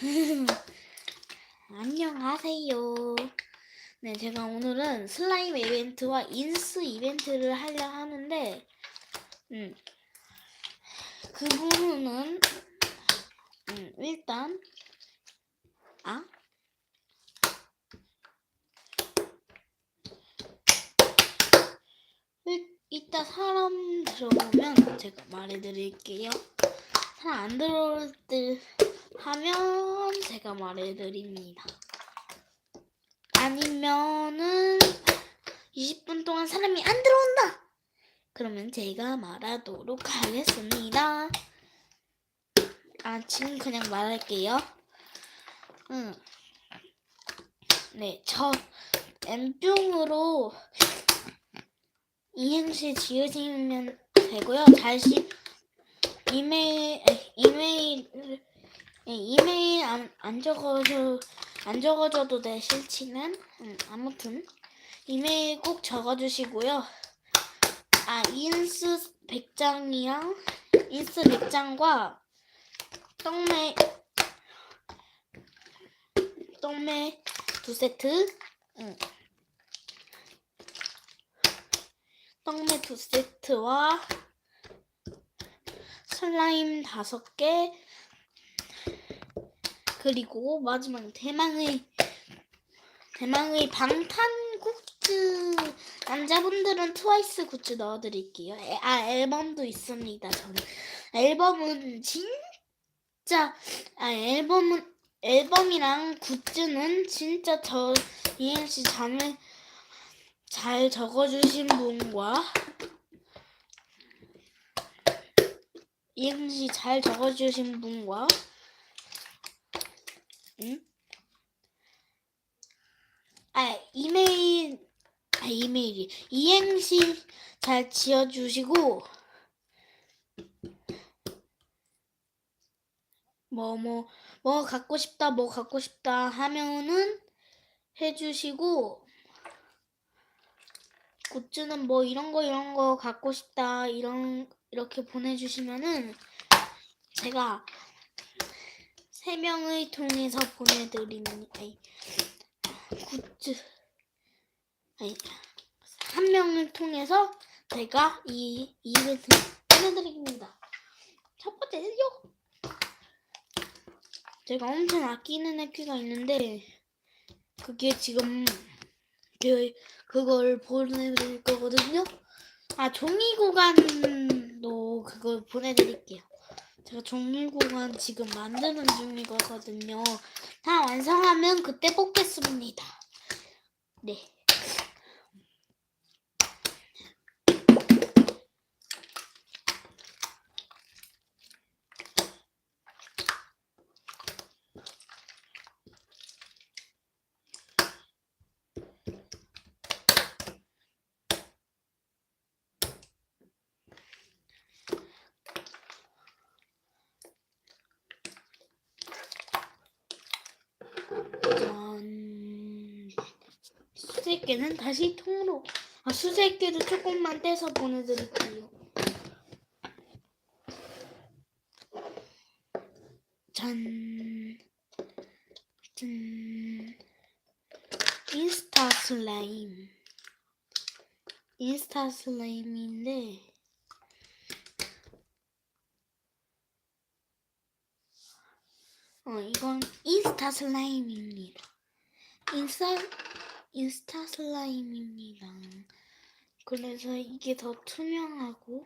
안녕하세요. 네, 제가 오늘은 슬라임 이벤트와 인스 이벤트를 하려 하는데, 음, 그 부분은, 음, 일단, 아? 일, 이따 사람 들어오면 제가 말해드릴게요. 사람 안 들어올 때 하면 제가 말해드립니다. 아니면은 20분 동안 사람이 안 들어온다. 그러면 제가 말하도록 하겠습니다. 아 지금 그냥 말할게요. 응. 네, 저 M병으로 이행시 지으시면 되고요. 다시 이메일 에, 이메일 예, 이메일 안, 안 적어줘 안 적어줘도 돼 실치는 음, 아무튼 이메일 꼭 적어주시고요. 아 인스 100장이랑 인스 100장과 떡메 떡메 두 세트 응. 떡메 두 세트와 슬라임 다섯 개 그리고 마지막 대망의 대망의 방탄 굿즈 남자분들은 트와이스 굿즈 넣어드릴게요. 에, 아 앨범도 있습니다. 저는 앨범은 진짜 아 앨범은 앨범이랑 굿즈는 진짜 저 이행시 잠을 잘 적어주신 분과 이행시 잘 적어주신 분과 응? 아 이메일 아 이메일이 이행시 잘 지어주시고 뭐뭐 뭐 갖고 싶다 뭐 갖고 싶다 하면은 해주시고 굿즈는 뭐 이런 거 이런 거 갖고 싶다 이런 이렇게 보내주시면은 제가 세 명을 통해서 보내드리는 아니, 굿즈 아니 한 명을 통해서 제가 이 이벤트 보내드립니다. 첫 번째는요. 제가 엄청 아끼는 액기가 있는데 그게 지금 그 그걸 보내드릴 거거든요. 아 종이 구간도 그걸 보내드릴게요. 제가 구간 지금 만드는 중이거든요. 다 완성하면 그때 뽑겠습니다. 네. 짠. 수제께는 다시 통으로. 아, 수제께도 조금만 떼서 보내드릴게요. 짠. 짠. 인스타 슬라임. 인스타 슬라임인데, 어, 이건 인스타 슬라임입니다. 인스타, 인스타 슬라임입니다. 그래서 이게 더 투명하고,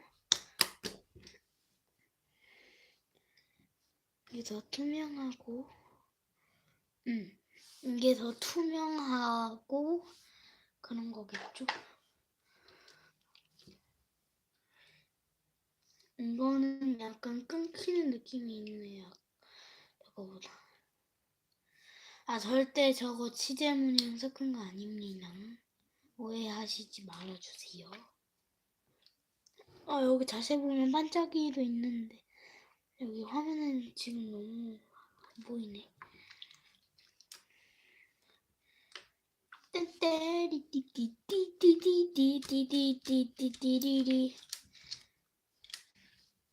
이게 더 투명하고, 음, 이게 더 투명하고, 그런 거겠죠? 이거는 약간 끊기는 느낌이 있네요. 저거보다. 아, 절대 저거 치즈무늬 섞은 거 아닙니다. 오해하시지 말아주세요. 아, 여기 자세히 보면 반짝이도 있는데, 여기 화면은 지금 너무 안 보이네. 떼떼리띠띠띠띠띠띠띠띠띠띠띠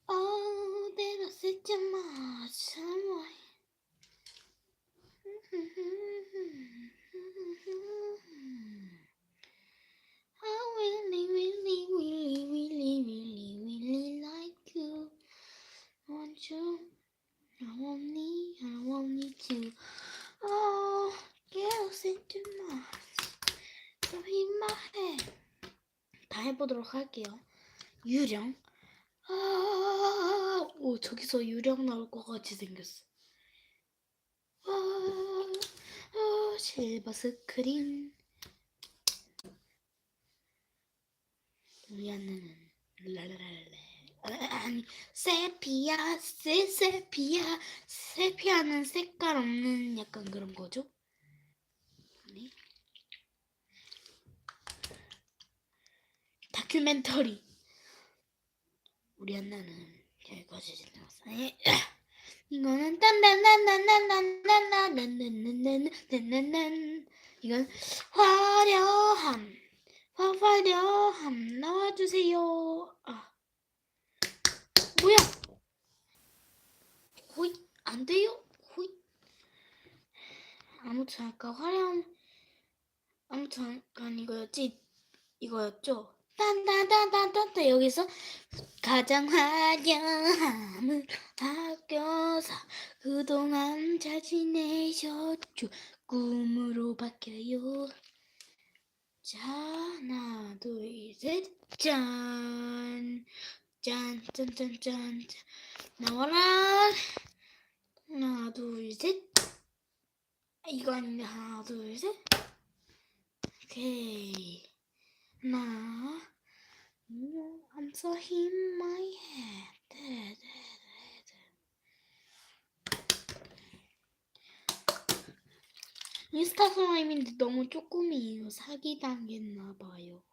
Oh, pero se llama Samuel. 해보도록 할게요. 유령. 아, 오 저기서 유령 나올 것 같이 생겼어. 아, 아, 실버 스크린. 우리 안내는 랄랄랄레. 아, 아니 세피아 세 세피아 세피아는 색깔 없는 약간 그런 거죠? 아니 다큐멘터리 우리 안나는 여기까지 지나왔어 이거는 딴딴딴딴딴딴딴딴딴딴딴딴딴 이건 화려함 화- 화려함 나와주세요. 아. 뭐야? 호이 안 돼요? 호이. 아무튼 아까 화려함 아무튼 아까 이거였지? 이거였죠 딴딴딴딴딴딴 여기서 가장 화려함을 아껴서 그동안 잘 지내셨죠 꿈으로 바뀌어요 자 하나 둘셋짠 짠, 짠, 짠, 짠, 짠. 나와라. 하나, 둘, 셋. 이건 하나, 둘, 셋. 오케이. 하나. 음, I'm so in my head. 네, 네. 인스타 슬라임인데 너무 조금이에요. 사기 당했나 봐요.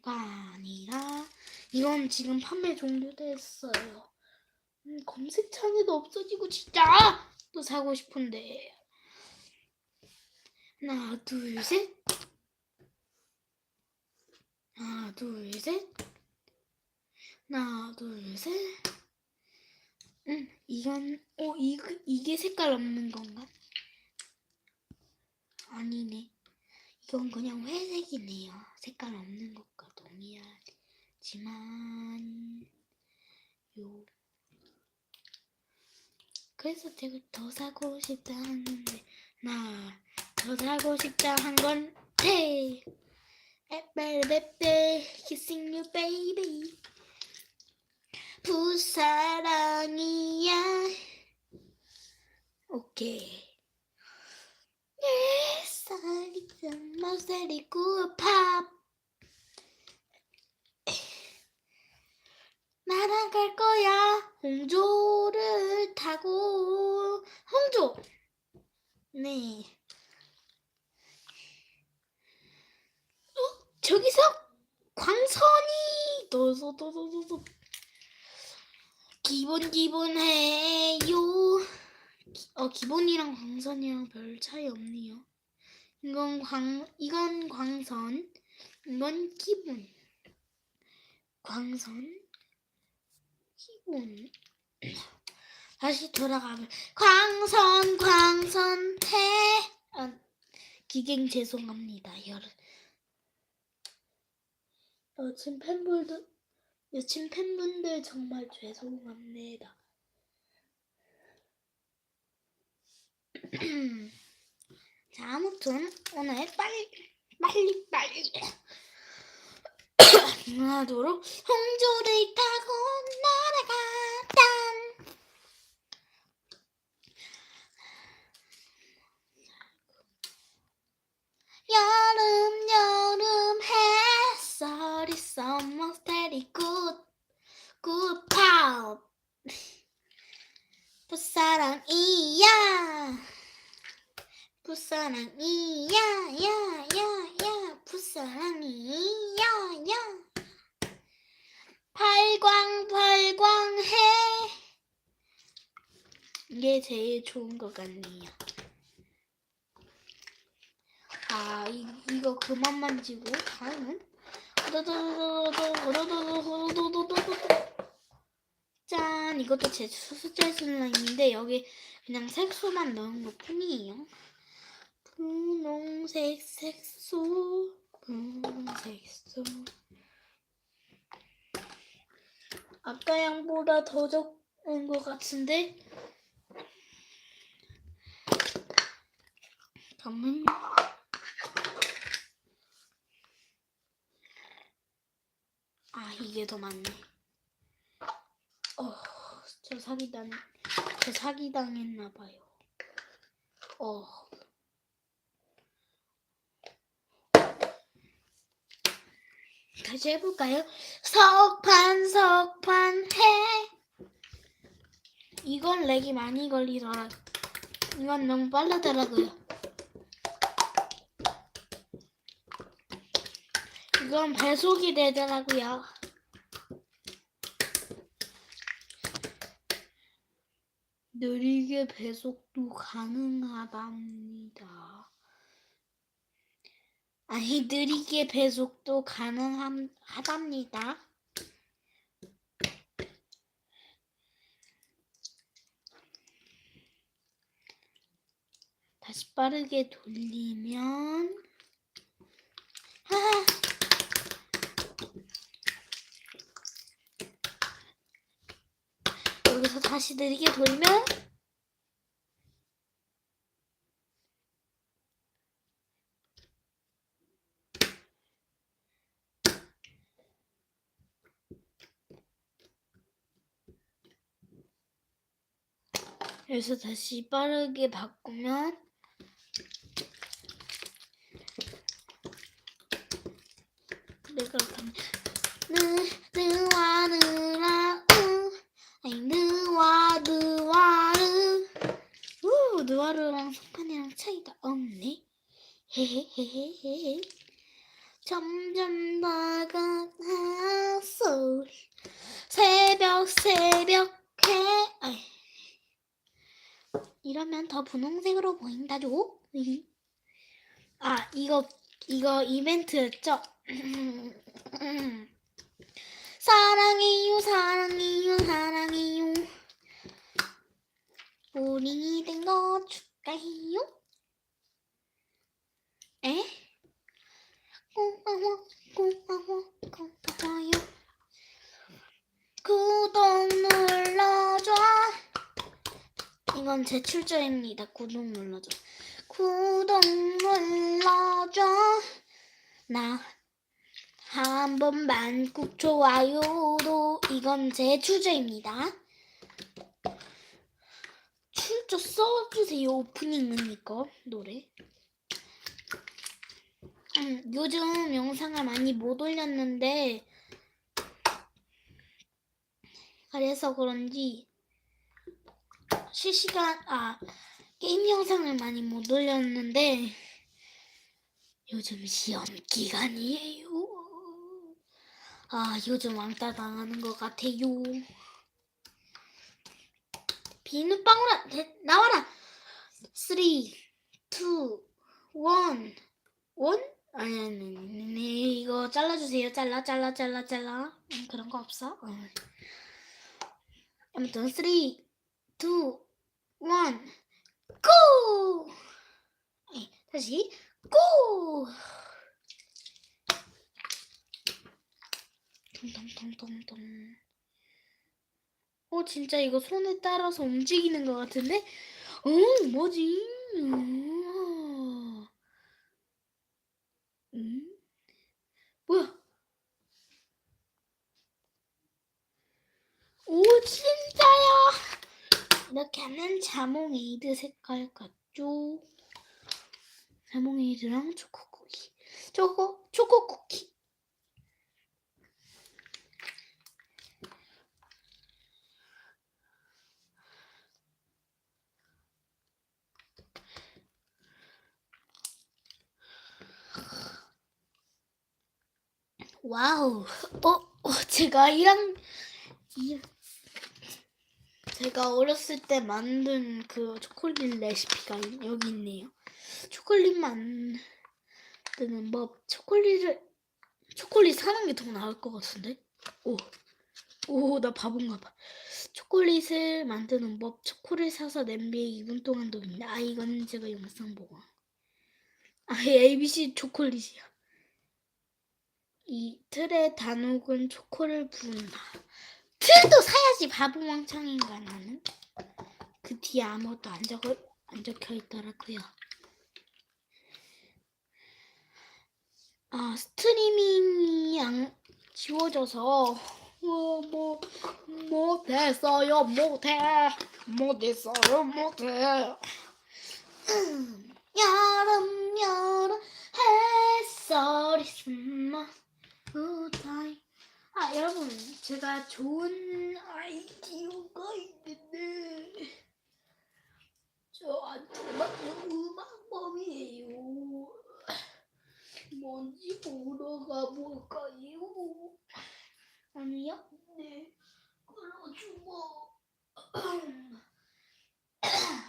가 아니라 이건 지금 판매 종료됐어요. 음, 검색창에도 없어지고 진짜 또 사고 싶은데 하나 둘 셋. 하나 둘 셋. 하나 둘 셋. 음 이건 어 이, 이게 색깔 없는 건가? 아니네. 이건 그냥 회색이네요. 색깔 없는 것과 동일하지만 요 그래서 제가 더 사고 싶다 하는데 나 더 사고 싶다 한 건데 에베베베 kissing you baby 부사랑이야 오케이 can most very good pop. 날아갈 거야. 홍조를 타고 홍조. 네. 어, 저기서 광선이 도도도도도 기본 기본 해요. 어 기본이랑 광선이랑 별 차이 없네요. 이건 광 이건 광선, 이건 기본. 광선, 기본. 다시 돌아가면 광선 광선 해. 아, 기갱 죄송합니다. 여러 여친 팬분들 여친 팬분들 정말 죄송합니다. 자, 아무튼 오늘 빨리 빨리 빨리 하도록 홍조를 타고 날아가다. 여름 여름 햇살이 summer very good. Good pop 부사랑이야. 부사랑이야. 야야야. 부사랑이야 야. 팔광 팔광해. 이게 제일 좋은 것 같네요. 만지고 다음은? 짠 이것도 제 수수짤 슬라임인데 여기 그냥 색소만 넣은 것 뿐이에요. 분홍색 색소 분홍색 색소. 아까 양보다 더 적은 것 같은데? 잠깐만 아 이게 더 많네 어, 저 사기당, 저 사기당했나 봐요. 어. 다시 해볼까요? 석판, 석판, 해. 이건 렉이 많이 걸리더라. 이건 너무 빠르더라고요. 이건 배속이 되더라고요. 느리게 배속도 가능하답니다. 아니, 느리게 배속도 가능하답니다. 다시 빠르게 돌리면, 하하! 여기서 다시 느리게 돌면, 여기서 다시 빠르게 바꾸면 내가 그렇다면 느느와 느라 으 아니 느와 느와르 우 느와르랑 성판이랑 차이가 없네 헤헤헤헤헤 점점 다가왔어 새벽 새벽해 아이 이러면 더 분홍색으로 보인다죠? 아, 이거, 이거 이벤트였죠? 사랑해요, 사랑해요, 사랑해요. 우리 된거 축하해요? 에? 고마워, 고마워, 고마워요. 구독 눌러줘. 이건 제 출처입니다. 구독 눌러줘. 구독 눌러줘. 나 한 번만 꾹 좋아요도 이건 제 출처입니다. 출처 써주세요. 오프닝이니까 노래. 음, 요즘 영상을 많이 못 올렸는데 그래서 그런지 실시간 아 게임 영상을 많이 못 올렸는데 요즘 시험 기간이에요. 아 요즘 왕따 당하는 것 같아요. 비눗방울아 대- 나와라. 3, 2, 1, 1? 아니 아니 아니 이거 잘라주세요. 잘라 잘라 잘라 잘라. 음, 그런 거 없어? 어. 아무튼 3, 2, 1, 고! 다시 고! 통통통통통. 어, 진짜 이거 손에 따라서 움직이는 것 같은데? 어, 뭐지? 우와. 음? 뭐야? 오, 진짜야! 이렇게 하면 자몽에이드 색깔 같죠? 자몽에이드랑 초코 쿠키. 초코, 초코 쿠키. 와우. 어, 어 제가 이랑, 이, 제가 어렸을 때 만든 그 초콜릿 레시피가 여기 있네요. 초콜릿 만드는 법. 초콜릿을 초콜릿 사는 게 더 나을 것 같은데? 오, 오, 나 바본가 봐. 초콜릿을 만드는 법. 초콜릿 사서 냄비에 2분 동안 녹인다. 아, 이거는 제가 영상 보고. 아, ABC 초콜릿이야. 이 틀에 다 녹은 초코를 부은다. 틀도 사야지 바보망창인가 나는. 그 뒤에 아무것도 안 적어 안 적혀 있더라고요. 아 스트리밍이 안 지워져서 어, 뭐 못했어요 못해 못했어요 못해 음, 여름 여름 햇살이 숨어 우타이 아 여러분 제가 좋은 아이디어가 있는데 저한테 맞는 음악법이에요 뭔지 보러 가볼까요? 아니야? 네 끌어주고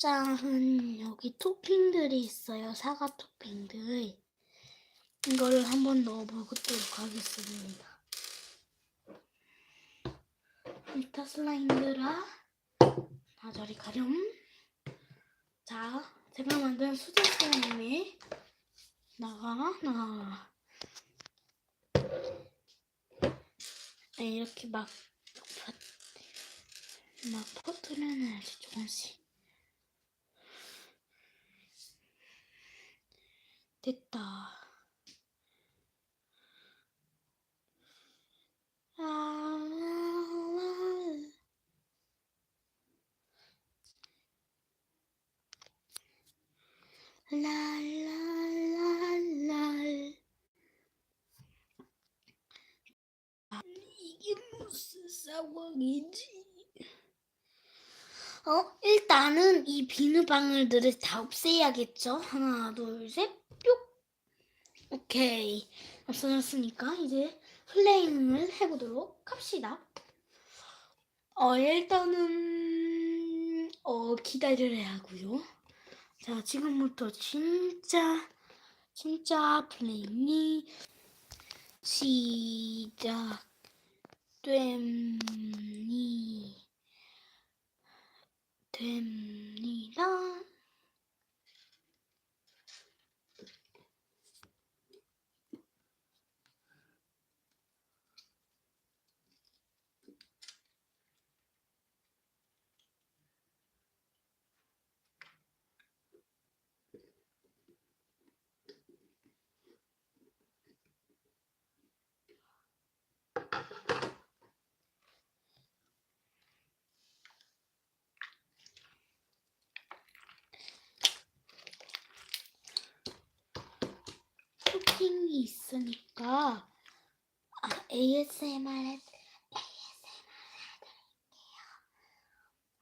짠 여기 토핑들이 있어요. 사과 토핑들. 이거를 한번 넣어보도록 하겠습니다. 일타 슬라임들아 다 저리 가렴. 자 제가 만든 수제 슬라임에 나가 나가. 네, 이렇게 막, 퍼- 막 퍼뜨려놔야지 조금씩 됐다 아, 랄랄랄랄 아, 이게 무슨 상황이지? 어, 일단은 이 비누방울들을 다 없애야겠죠? 하나, 둘, 셋, 뿅! 오케이. 없어졌으니까 이제 플레잉을 해보도록 합시다. 어, 일단은, 어, 기다려야 하고요. 자, 지금부터 진짜, 진짜 플레잉이 시작됩니, 됩니다. 토핑이 있으니까 아, ASMR 해, ASMR 해드릴게요.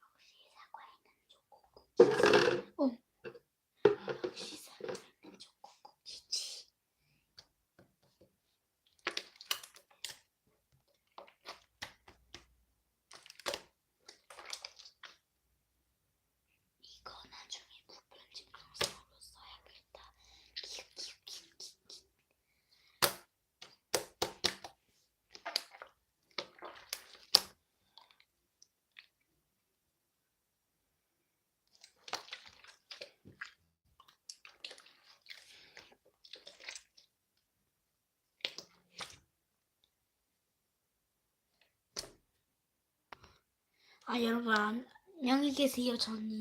혹시 사과에 있는 초코쿠키? 어, 혹시 사과에 있는 초코쿠키지? 이거 나중에 무편집 영상으로 써야겠다. 키키키키키. 아 여러분. 안녕히 계세요 전님이